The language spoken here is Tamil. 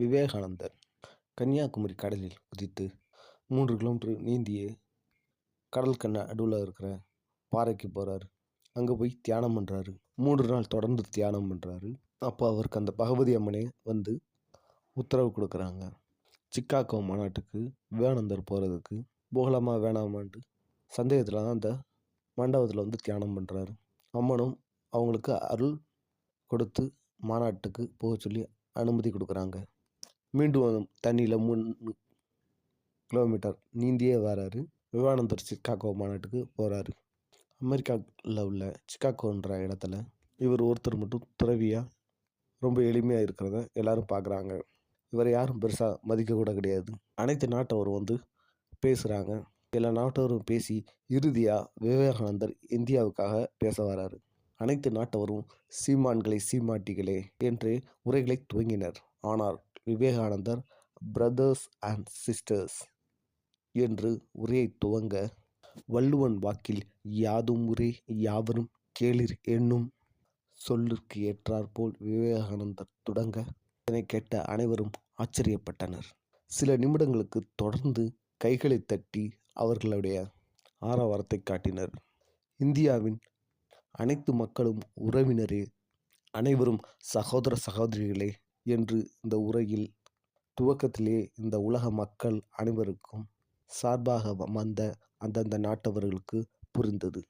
விவேகானந்தர் கன்னியாகுமரி கடலில் குதித்து மூன்று கிலோமீட்டர் நீந்தியே கடலுக்கு நடுவில் இருக்கிற பாறைக்கு போகிறாரு அங்கே போய் தியானம் பண்ணுறாரு மூன்று நாள் தொடர்ந்து தியானம் பண்ணுறாரு அப்போ அவருக்கு அந்த பகவதி அம்மனே வந்து உத்தரவு கொடுக்குறாங்க. சிக்காகோ மாநாட்டுக்கு விவேகானந்தர் போகிறதுக்கு போகலாமா வேணாமான்ட்டு சந்தேகத்தில் தான் அந்த மண்டபத்தில் வந்து தியானம் பண்ணுறாரு அம்மனும் அவங்களுக்கு அருள் கொடுத்து மாநாட்டுக்கு போக சொல்லி அனுமதி கொடுக்குறாங்க. மீண்டும் தண்ணியில் மூணு கிலோமீட்டர் நீந்தியே வராரு. விவானந்தர் சிக்காகோ மாநாட்டுக்கு போகிறாரு அமெரிக்காவில் உள்ள சிக்காகோன்ற இடத்துல இவர் ஒருத்தர் மட்டும் துறவியாக ரொம்ப எளிமையாக இருக்கிறத எல்லாரும் பார்க்குறாங்க இவரை யாரும் பெருசாக மதிக்க கூட கிடையாது. அனைத்து நாட்டவரும் வந்து பேசுகிறாங்க எல்லா நாட்டவரும் பேசி இறுதியாக விவேகானந்தர் இந்தியாவுக்காக பேச வராரு. அனைத்து நாட்டவரும் சீமான்களே சீமாட்டிகளே என்று உரைகளை துவங்கினர். ஆனால் விவேகானந்தர் பிரதர்ஸ் அண்ட் சிஸ்டர்ஸ் என்று உரையை துவங்க வள்ளுவன் வாக்கில் யாதும் உரே யாவரும் கேளிர் என்னும் சொல்லிற்கு ஏற்றாற்போல் விவேகானந்தர் தொடங்க இதனை கேட்ட அனைவரும் ஆச்சரியப்பட்டனர். சில நிமிடங்களுக்கு தொடர்ந்து கைகளை தட்டி அவர்களுடைய ஆரவாரத்தை காட்டினர். இந்தியாவின் அனைத்து மக்களும் உறவினரே அனைவரும் சகோதர சகோதரிகளே என்று இந்த உரையில் துவக்கத்திலே இந்த உலக மக்கள் அனைவருக்கும் சார்பாக வந்த அந்தந்த நாட்டவர்களுக்கு புரிந்தது.